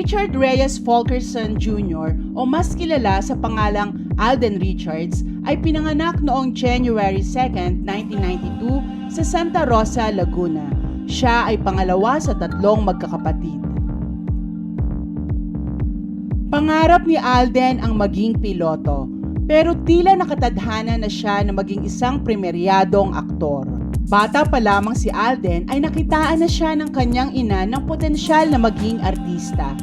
Richard Reyes Fulkerson Jr. o mas kilala sa pangalang Alden Richards ay pinanganak noong January 2, 1992 sa Santa Rosa, Laguna. Siya ay pangalawa sa tatlong magkakapatid. Pangarap ni Alden ang maging piloto, pero tila nakatadhana na siya na maging isang premeryadong aktor. Bata pa lamang si Alden ay nakitaan na siya ng kanyang ina ng potensyal na maging artista.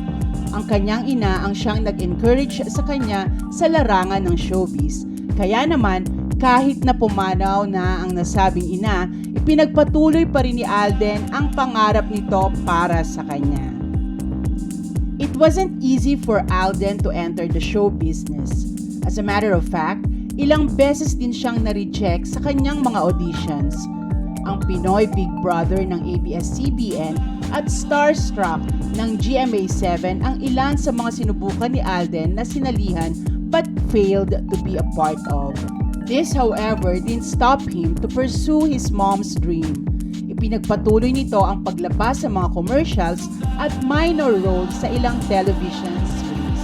Ang kanyang ina ang siyang nag-encourage sa kanya sa larangan ng showbiz. Kaya naman, kahit na pumanaw na ang nasabing ina, ipinagpatuloy pa rin ni Alden ang pangarap nito para sa kanya. It wasn't easy for Alden to enter the show business. As a matter of fact, ilang beses din siyang na-reject sa kanyang mga auditions. Ang Pinoy Big Brother ng ABS-CBN at Starstruck ng GMA7 ang ilan sa mga sinubukan ni Alden na sinalihan but failed to be a part of. This, however, didn't stop him to pursue his mom's dream. Ipinagpatuloy nito ang paglabas sa mga commercials at minor roles sa ilang television series.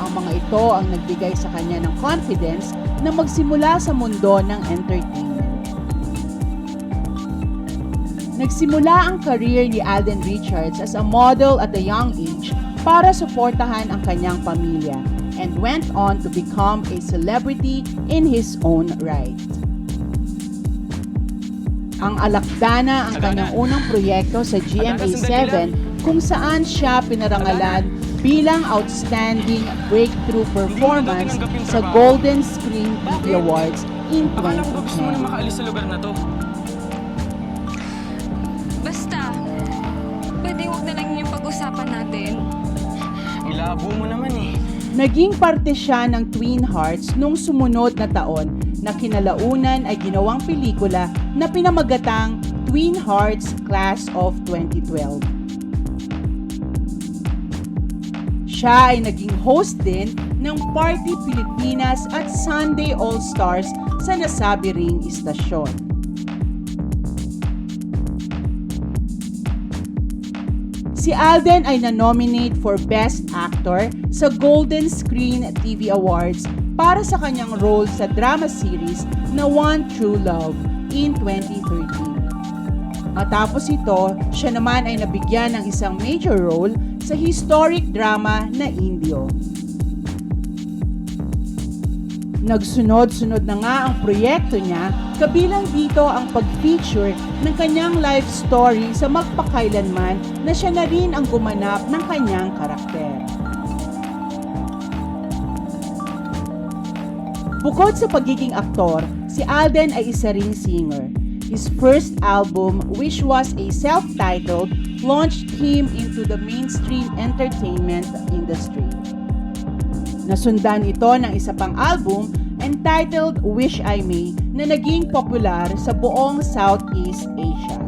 Ang mga ito ang nagbigay sa kanya ng confidence na magsimula sa mundo ng entertainment. Nagsimula ang career ni Alden Richards as a model at a young age para suportahan ang kanyang pamilya and went on to become a celebrity in his own right. Ang Alakdana ang kanyang unang proyekto sa GMA7 kung saan siya pinarangalan bilang outstanding breakthrough performance sa Golden Screen TV Awards in Akala ko ba gusto mo na 2010. makaalis sa lugar na to? Pwede huwag na lang yung pag-usapan natin. Ilabo mo naman eh. Naging parte siya ng Twin Hearts nung sumunod na taon na kinalaunan ay ginawang pelikula na pinamagatang Twin Hearts Class of 2012. Siya ay naging host din ng Party Pilipinas at Sunday All Stars sa nasabi ring istasyon. Si Alden ay na-nominate for Best Actor sa Golden Screen TV Awards para sa kanyang role sa drama series na One True Love in 2013. Matapos ito, siya naman ay nabigyan ng isang major role sa historic drama na Indio. Nagsunod-sunod na nga ang proyekto niya, kabilang dito ang pag-feature ng kanyang life story sa magpakailanman na siya na rin ang gumanap ng kanyang karakter. Bukod sa pagiging aktor, si Alden ay isa ring singer. His first album, which was a self-titled, launched him into the mainstream entertainment industry. Nasundan ito ng isa pang album entitled Wish I May na naging popular sa buong Southeast Asia.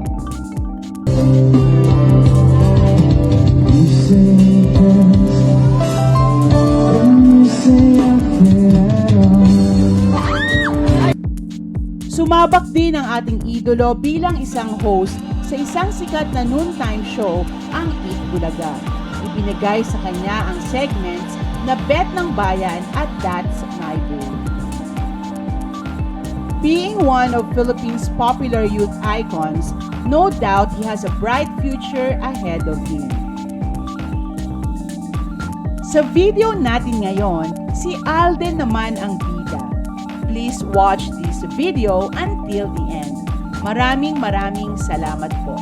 Sumabak din ang ating idolo bilang isang host sa isang sikat na noontime show, ang Eat Bulaga. Ibinigay sa kanya ang segments na Bet ng Bayan at That's My Boo. Being one of Philippines' popular youth icons, no doubt he has a bright future ahead of him. Sa video natin ngayon, si Alden naman ang bida. Please watch this video until the end. Maraming maraming salamat po.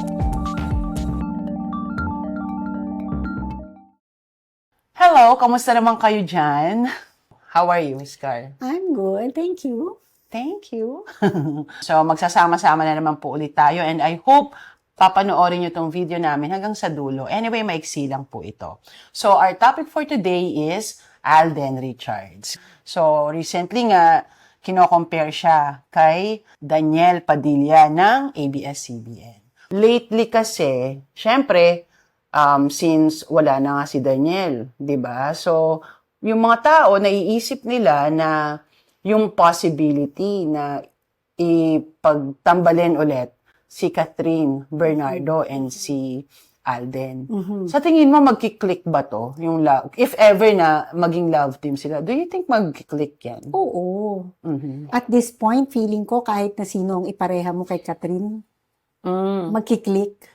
Hello, kamusta naman kayo dyan? How are you, Miss Car? I'm good, thank you. Thank you. so, magsasama-sama na naman po ulit tayo and I hope papanoorin nyo tong video namin hanggang sa dulo. Anyway, maiksi lang po ito. So, our topic for today is Alden Richards. So, recently nga, kino-compare siya kay Daniel Padilla ng ABS-CBN. Lately kasi, syempre, um, since wala na nga si Daniel, 'di ba? So, yung mga tao naiisip nila na yung possibility na ipagtambalin ulit si Catherine Bernardo and si Alden. Mhm. Sa tingin mo, magkiklik ba to? Yung love, if ever na maging love team sila, do you think magkiklik yan? Oo. Mhm. At this point, feeling ko kahit na sino ang ipareha mo kay Catherine, Mm. magkiklik.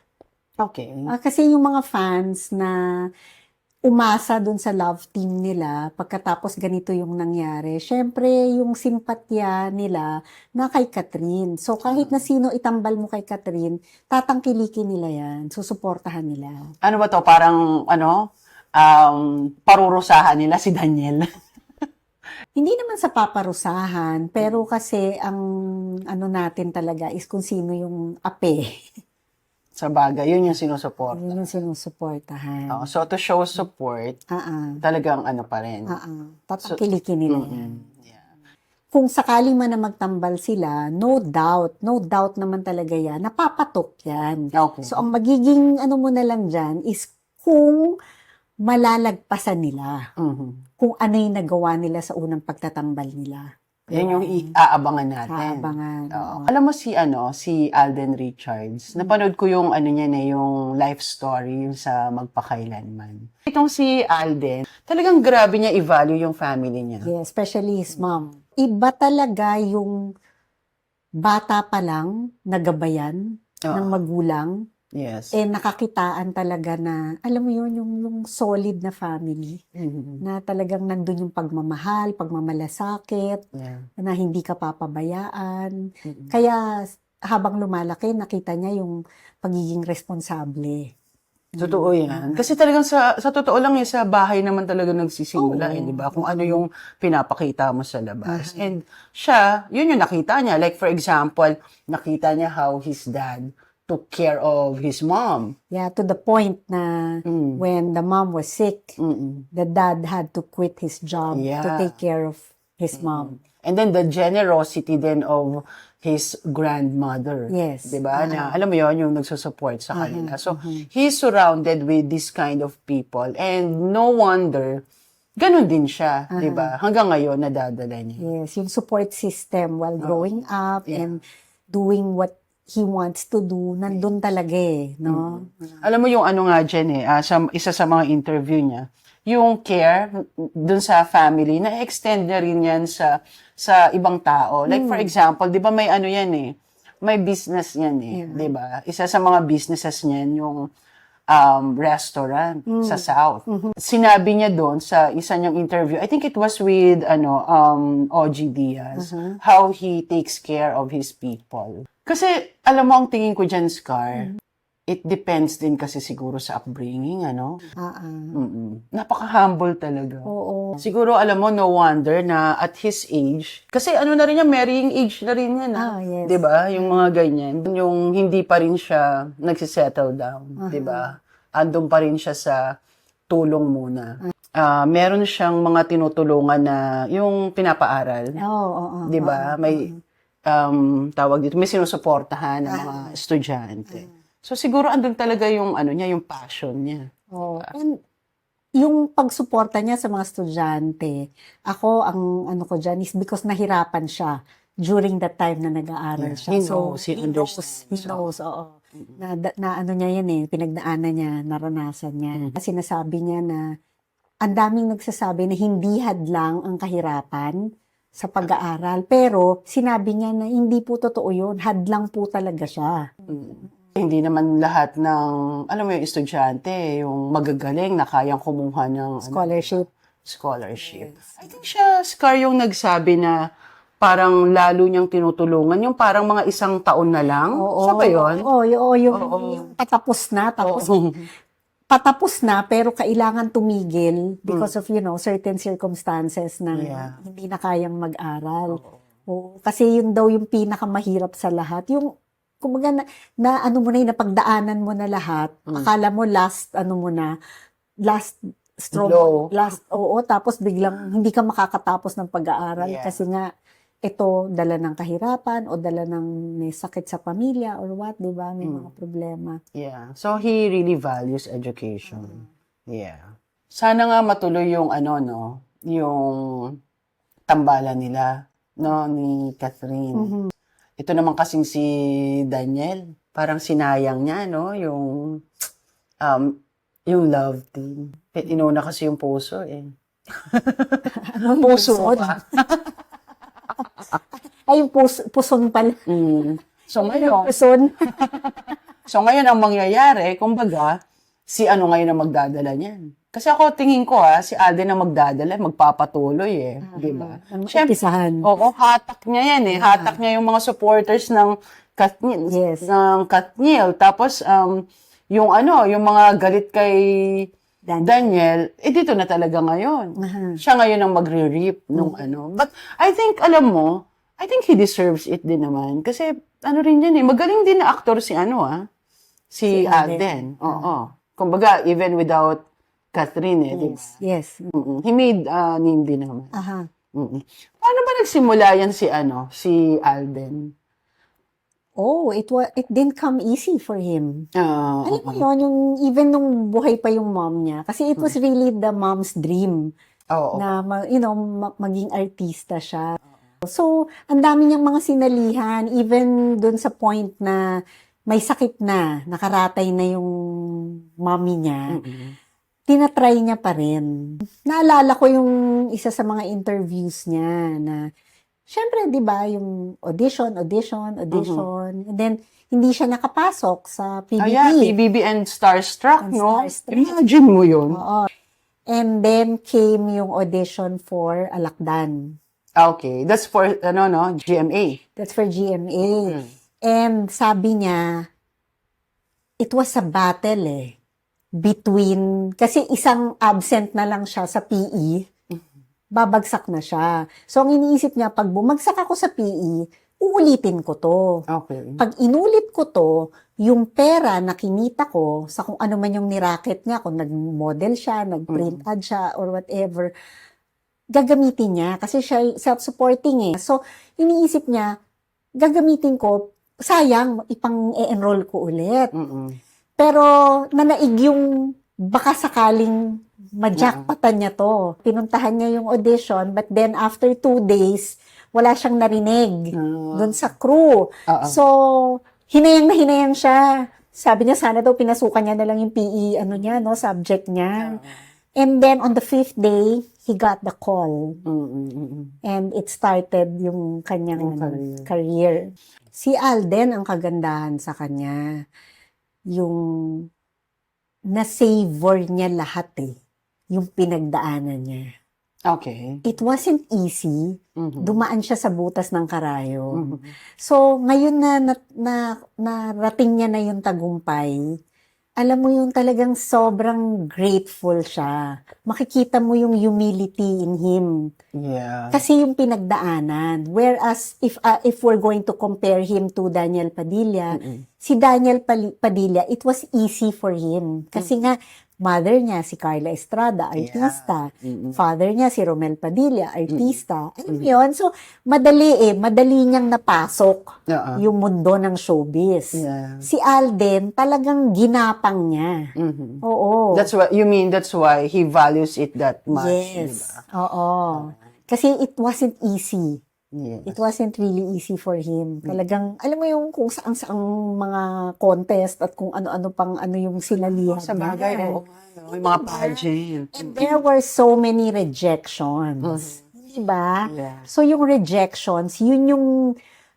Okay. Ah, kasi yung mga fans na umasa dun sa love team nila pagkatapos ganito yung nangyari. Syempre, yung simpatya nila na kay Catherine. So, kahit na sino itambal mo kay Catherine, tatangkilikin nila yan. Susuportahan nila. Ano ba to? Parang, ano, um, parurusahan nila si Daniel. Hindi naman sa paparusahan, pero kasi ang ano natin talaga is kung sino yung ape. Sa bagay, yun yung sinusupport. Yun yung sinusuportahan. Oo, so, to show support, Ah, talagang ano pa rin. ah, ah. Tatangkilikin nila yan. Mhm. Yeah. kung sakali man na magtambal sila, no doubt, no doubt naman talaga yan, napapatok yan. Okay. So, ang magiging ano mo na lang dyan is kung malalagpasan nila, Mhm. kung ano yung nagawa nila sa unang pagtatambal nila. Yan yung i-aabangan natin. Aabangan. Oo. oo. Alam mo si ano, si Alden Richards. Napanood ko yung ano niya na yung life story yung sa magpakailanman. Itong si Alden, talagang grabe niya i-value yung family niya. Yeah, especially his mom. Iba talaga yung bata pa lang, nagabayan Oo. ng magulang, Yes. eh nakakitaan talaga na, alam mo yun, yung, yung solid na family. Mhm. na talagang nandun yung pagmamahal, pagmamalasakit, Yeah. na hindi ka papabayaan. Mhm. Kaya habang lumalaki, nakita niya yung pagiging responsable. Totoo yan. Kasi talagang sa, sa totoo lang eh, sa bahay naman talaga nagsisimula eh, di ba? Kung ano yung pinapakita mo sa labas. And siya, yun yung nakita niya. Like for example, nakita niya how his dad took care of his mom. Yeah, to the point na Mm. when the mom was sick, Mm-mm. the dad had to quit his job to Yeah. take care of his mom. And then the generosity then of his grandmother. Yes. Uh-huh. 'Di ba? Na alam mo 'yon yung nagsusupport sa kanila. So he's surrounded with this kind of people and no wonder ganun din siya, 'di ba? Hanggang ngayon nadadala niya. Yes, yung support system while growing up Yeah. and doing what he wants to do, nandun talaga eh, no? Alam mo yung ano nga dyan eh, ah, sa, isa sa mga interview niya, yung care dun sa family, na-extend niya rin yan sa, sa ibang tao. Like for example, di ba may ano yan eh, may business yan eh, di ba? Isa sa mga businesses niyan yung um, restaurant sa South. Sinabi niya doon sa isa niyang interview, I think it was with ano um, OG Diaz, how he takes care of his people. Kasi alam mo ang tingin ko dyan, Scar, it depends din kasi siguro sa upbringing, ano? Ah, ah. Mm-mm. Napaka-humble talaga. Oo. Siguro, alam mo, no wonder na at his age, kasi ano na rin yan, marrying age na rin yan. Ah, yes. 'Di ba Yung mga ganyan. Yung hindi pa rin siya nagsisettle down. 'di ba Andun pa rin siya sa tulong muna. Ah, meron siyang mga tinutulungan na yung pinapaaral. Oo, oo, oo. 'di ba? May um tawag dito, may sinusuportahan ng mga estudyante. So siguro andun talaga yung ano niya, yung passion niya. Oo. And yung pagsuporta niya sa mga estudyante, ako, ang ano ko dyan is because nahirapan siya during that time na nag-aaral Yeah, siya. he knows, he knows, understands. he knows, oo. Na, da- na ano niya yan eh, pinagdaanan niya, naranasan niya. Mm-hmm. Sinasabi niya na ang daming nagsasabi na hindi hadlang ang kahirapan sa pag-aaral. Pero sinabi niya na hindi po totoo yun. Hadlang po talaga siya. Hindi naman lahat ng, alam mo yung estudyante, yung magagaling na kayang kumuha ng ano, Scholarship. scholarship. I think siya, Scar, yung nagsabi na parang lalo niyang tinutulungan, yung parang mga isang taon na lang. Oo. Siya ba yun? Oo, oo, yung, Oo. yung patapos na, tapos Oo. Patapos na pero kailangan tumigil because of you know certain circumstances na Yeah. hindi na kayang mag-aral. Oo, kasi yun daw yung pinakamahirap sa lahat. Yung kumbaga na, na ano mo na yun, napagdaanan mo na lahat. Mm. Akala mo last ano mo na last straw last oo tapos biglang hindi ka makakatapos ng pag-aaral Yeah. kasi nga ito dala ng kahirapan o dala ng may sakit sa pamilya or what, 'di ba? May Mm. mga problema. Yeah. So, he really values education. Yeah. Sana nga matuloy yung ano, no, yung tambalan nila, no, ni Catherine. Mhm. Ito naman kasing si Daniel, parang sinayang niya, no, yung um, yung love team. Eh, Inuna kasi yung puso eh. Puso ba? Ay, pus- puson pala. Mm. So ngayon, Puson. so ngayon ang mangyayari, kumbaga, si ano ngayon ang magdadala niyan. Kasi ako tingin ko ha, si Alden ang magdadala, magpapatuloy eh, di ba? Siyempre. Oo, hatak niya yan eh. Hatak niya yung mga supporters ng Katniel. Yes. Ng Katniel. Tapos, um, yung ano, yung mga galit kay Daniel. Daniel, eh dito na talaga ngayon. Aha. Siya ngayon ang magre-reap nung ano. But I think, alam mo, I think he deserves it din naman. Kasi, ano rin yan eh, magaling din na aktor si ano ah, si, Si Alden. Alden. Oo. Kumbaga, even without Catherine eh? Yes. Mm-mm. He made uh, name din naman. Aha. Mm-mm. Paano ba nagsimula yan si ano, si Alden? Oh, it was it didn't come easy for him. Ah, Alam mo yun, yung, even nung buhay pa yung mom niya, kasi it was really the mom's dream oo. na, ma- you know, ma- maging artista siya. So, ang dami niyang mga sinalihan, even dun sa point na may sakit na, nakaratay na yung mommy niya, Mm-mm. tinatry niya pa rin. Naalala ko yung isa sa mga interviews niya na, syempre, di ba, yung audition, audition, audition, and then, hindi siya nakapasok sa PBB. Ah, yeah, PBB and Starstruck, And no? Starstruck. Imagine mo yun. Oo. And then came yung audition for Alakdan. Ah, Okay, that's for, ano, no, GMA. That's for GMA. Mm. And sabi niya, it was a battle eh. Between, kasi isang absent na lang siya sa PE, babagsak na siya. So, ang iniisip niya, pag bumagsak ako sa PE, uulitin ko to. Okay. Pag inulit ko to, yung pera na kinita ko sa kung ano man yung niracket niya, kung nag-model siya, nag-print ad siya, or whatever, gagamitin niya kasi siya self-supporting eh. So, iniisip niya, gagamitin ko, sayang, ipang-enroll ko ulit. Mm-mm. Pero, nanaig yung baka sakaling ma-jackpotan niya to. Pinuntahan niya yung audition, but then after two days, wala siyang narinig Ah. doon sa crew. Oo. So, hinayang na hinayang siya. Sabi niya, sana daw pinasukan niya na lang yung PE, ano niya, no, subject niya. And then, on the fifth day, he got the call. Mm-mm. And it started yung kanyang Yung ano, career. career. Si Alden, ang kagandahan sa kanya, yung na-savor niya lahat eh. Yung pinagdaanan niya. Okay. It wasn't easy. Mhm. Dumaan siya sa butas ng karayo. Mhm. So, ngayon na, na, na narating niya na yung tagumpay, alam mo yung talagang sobrang grateful siya. Makikita mo yung humility in him. Yeah. Kasi yung pinagdaanan. Whereas, if uh, if we're going to compare him to Daniel Padilla, Mm-mm. si Daniel Padilla, it was easy for him. Kasi nga, mother niya si Carla Estrada, artista. Mm-mm. Father niya si Romel Padilla, artista. Alam mo yun? So, madali eh. Madali niyang napasok Oo. yung mundo ng showbiz. Yeah. Si Alden, talagang ginapang niya. Mhm. Oo. That's why, you mean that's why he values it that much, yes. diba? Oo. Kasi it wasn't easy. Yes. It wasn't really easy for him. Talagang, alam mo yung kung saan saang mga contest at kung ano-ano pang ano yung sinalihan Sa bagay, oo. no? Yung mga pageant. And there were so many rejections. Diba? Yeah. So yung rejections, yun yung,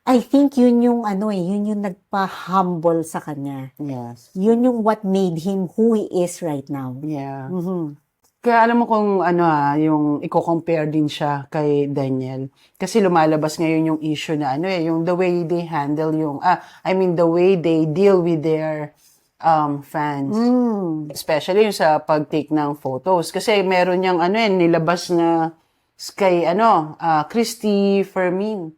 I think yun yung ano eh, yun yung nagpa-humble sa kanya. Yes. Yun yung what made him who he is right now. Yeah. Mhm. Kaya alam mo kung ano ha, yung i-compare din siya kay Daniel. Kasi lumalabas ngayon yung issue na ano eh, yung the way they handle yung, ah, I mean the way they deal with their um, fans. Mm. Especially yung sa pag-take ng photos. Kasi meron niyang ano eh, nilabas na kay ano, ah, Christy Fermin.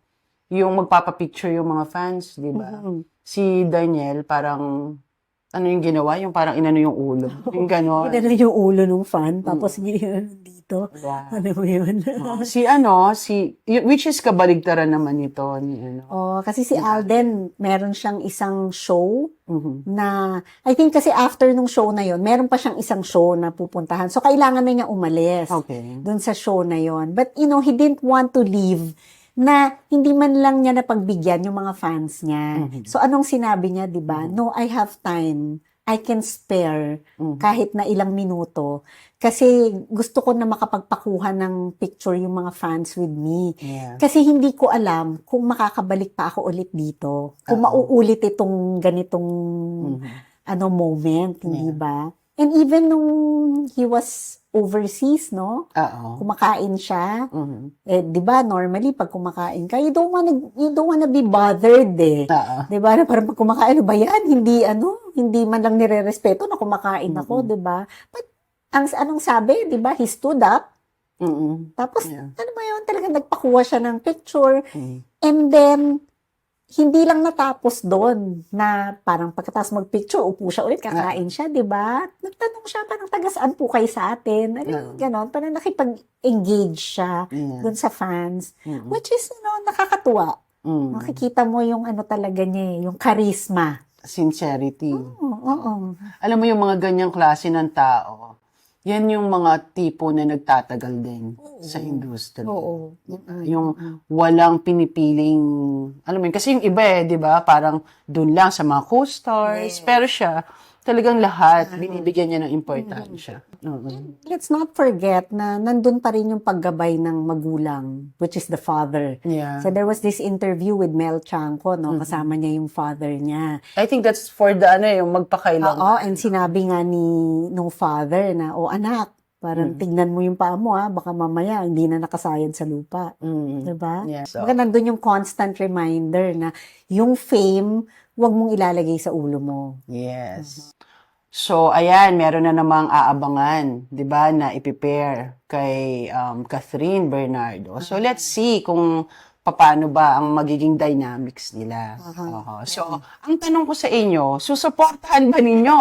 Yung magpapapicture yung mga fans, di ba? Mhm. Si Daniel parang, ano yung ginawa? Yung parang inano yung ulo. Yung gano'n. Pinano yung ulo ng fan, tapos ginano dito. Yeah. Ano mo yun? si ano, si, which is kabaligtaran naman nito ni ano. oh, kasi si Alden, meron siyang isang show Mhm. na, I think kasi after nung show na yon meron pa siyang isang show na pupuntahan. So, kailangan na niya umalis Okay. dun sa show na yon But, you know, he didn't want to leave na hindi man lang niya napagbigyan yung mga fans niya. Mhm. So, anong sinabi niya, di ba? No, I have time. I can spare Mhm. kahit na ilang minuto kasi gusto ko na makapagpakuha ng picture yung mga fans with me. Yeah. Kasi hindi ko alam kung makakabalik pa ako ulit dito. Kung Oo. mauulit itong ganitong Mhm. ano moment, hindi Yeah. ba? And even nung he was overseas, no? Oo. Kumakain siya. Mhm. Eh, 'di ba, normally pag kumakain ka, you don't wanna you don't wanna be bothered eh. Oo. 'Di ba? Parang pag kumakain, ano ba 'yan? Hindi ano, hindi man lang nirerespeto na kumakain ako, 'di ba? But ang anong sabi, 'di ba? He stood up. Mhm. Tapos Yeah. ano ba 'yun? Talagang nagpakuha siya ng picture. Mhm. And then, hindi lang natapos doon na parang pagkatapos mag-picture, upo siya ulit, kakain siya, di ba? Nagtanong siya, parang tagasaan po kayo sa atin. Ano yung Oo. ganon? Parang nakipag-engage siya Yeah. doon sa fans. Mhm. Which is, you know, nakakatuwa. Mhm. Makikita mo yung ano talaga niya, eh, yung charisma. Sincerity. Oo, oo. Alam mo yung mga ganyang klase ng tao, yan yung mga tipo na nagtatagal din sa industry. Oo. Yung walang pinipiling, alam mo yun, kasi yung iba eh, di ba, parang dun lang sa mga co-stars, pero siya, talagang lahat, binibigyan niya ng importansya. Oo. Let's not forget na nandun pa rin yung paggabay ng magulang, which is the father. Yeah. So there was this interview with Mel Chanco, no? Kasama niya yung father niya. I think that's for the, ano, yung magpakailang. Oo, and sinabi nga ni nung father na, o anak, parang tignan mo yung paa mo ha, baka mamaya hindi na nakasayad sa lupa. Mm. Diba? Yeah. So, Baka nandun yung constant reminder na yung fame, wag mong ilalagay sa ulo mo. Yes. So, ayan, meron na namang aabangan, 'di ba, na ipipair kay um, Catherine Bernardo. So, let's see kung paano ba ang magiging dynamics nila. Oo. So, ang tanong ko sa inyo, susuportahan ba ninyo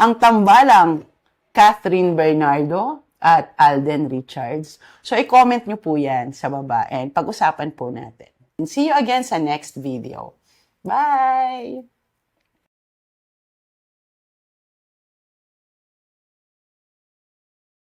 ang tambalang Catherine Bernardo at Alden Richards? So, i-comment nyo po yan sa baba and pag-usapan po natin. And see you again sa next video. Bye!